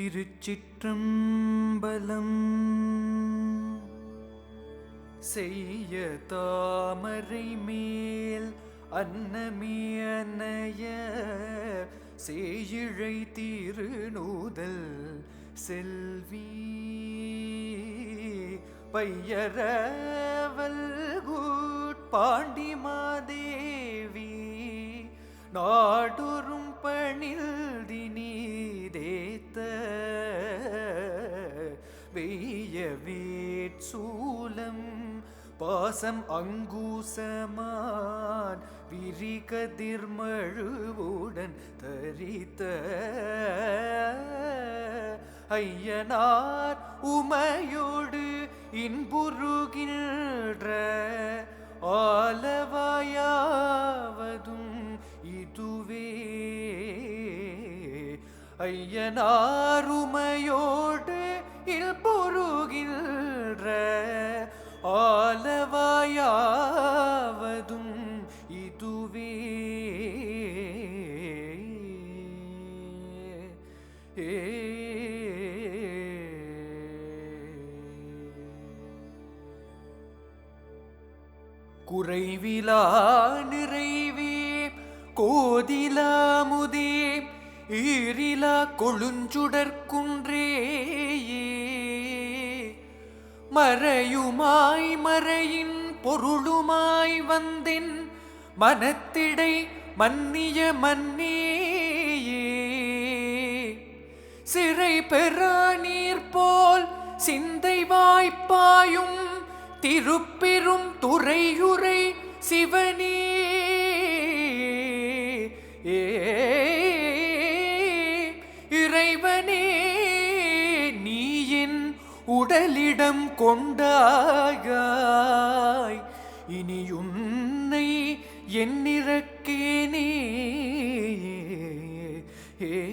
திருச்சிற்றம்பலம். செய்ய தாமரை மேல் அன்னமே அன்னைய சேயிழை திருநூதல் செல்வி. பையரவல்கூட் பாண்டிமாதேவி. நாடொரும் பணில் பெய்ய வேட்சூலம் பாசம் அங்கூசமான் விரி கதிர்மழுவுடன் தரித்த ஐயனார் உமையோடு இன்புருகின்ற ஆலவாயாவதும் இதுவே. ஐயனாருமையோடு இல் பொருகின்ற ஆலவாயாவதும் இதுவே. குறைவிலா நிறைவே கோதிலாமு ஈரிலா கொழுஞ்சுடற்குன்றேயே மறையுமாய் மறையின் பொருளுமாய் வந்தென் மனத்திடை மன்னிய மன்னேயே. சிறை பெறா நீர் போல் சிந்தை வாய்ப்பாயும் திருப்பெரும் துறையுரை சிவனே. ஏ உடலிடம் கொண்டாயாய். இனி உன்னை என்னிறக்கேனே. ஏ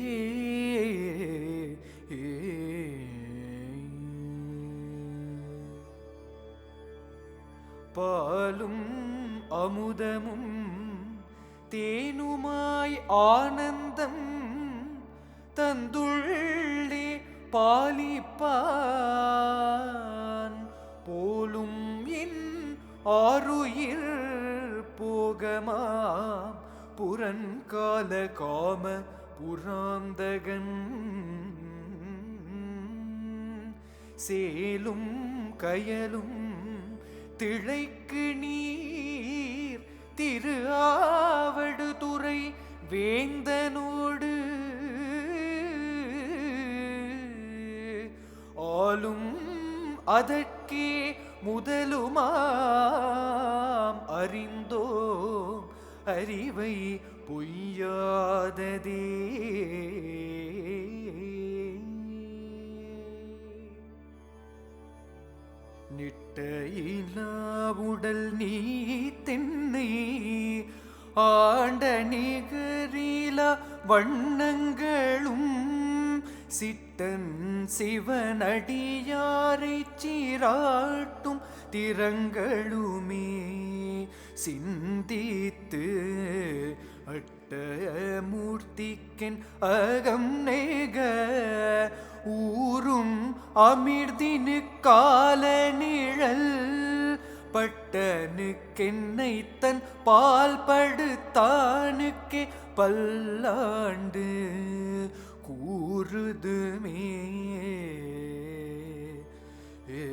பாலும் அமுதமும் தேனுமாய் ஆனந்தம் தந்துள்ளே. பாலிப்பான். போலும் என் ஆறுயிர் போகமாம். புறன்கால காம புராந்தகன். சேலும் கயலும் திளைக்கு நீர். திரு ஆவடுதுறை வேந்த அதற்கே முதலுமாம் அறிந்தோம். அறிவை பொய்யாததே. நிட்டையிலாவுடல் நீ தென்னை ஆண்ட நிகரில வண்ணங்களும் சிட்டன் சிவனடியாரை சீராட்டும் திறங்களுமே சிந்தித்து அட்டமூர்த்திக்கென் அகம் நேக ஊரும் அமிர்தினு கால நிழல் பட்டனுக்கென்னை தன் பால் படுத்தானுக்கே பல்லாண்டு கூறுதுமே ஏ,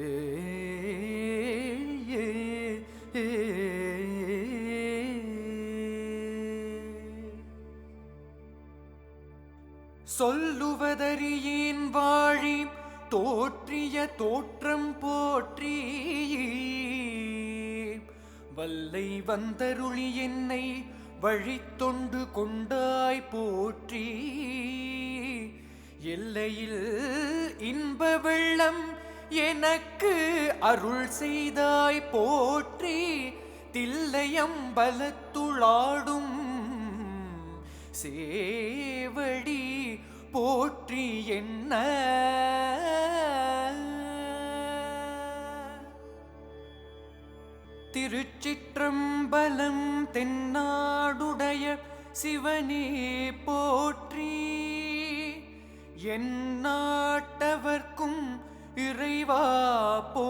சொல்லுவதறியேன் வாழி தோற்றிய தோற்றம் போற்றி வல்லை வந்தருளி என்னை வழித்தொண்டு கொண்டாய் போற்றி எல்லையில் இன்ப வெள்ளம் எனக்கு அருள் செய்தாய் போற்றி தில்லையம் பலத்துளாடும் சேவடி போற்றி என்ன? திருச்சிற்றம்பலம் தென்னாடுடைய சிவனே போற்றி என் நாட்டவர்க்கும் இறைவா போ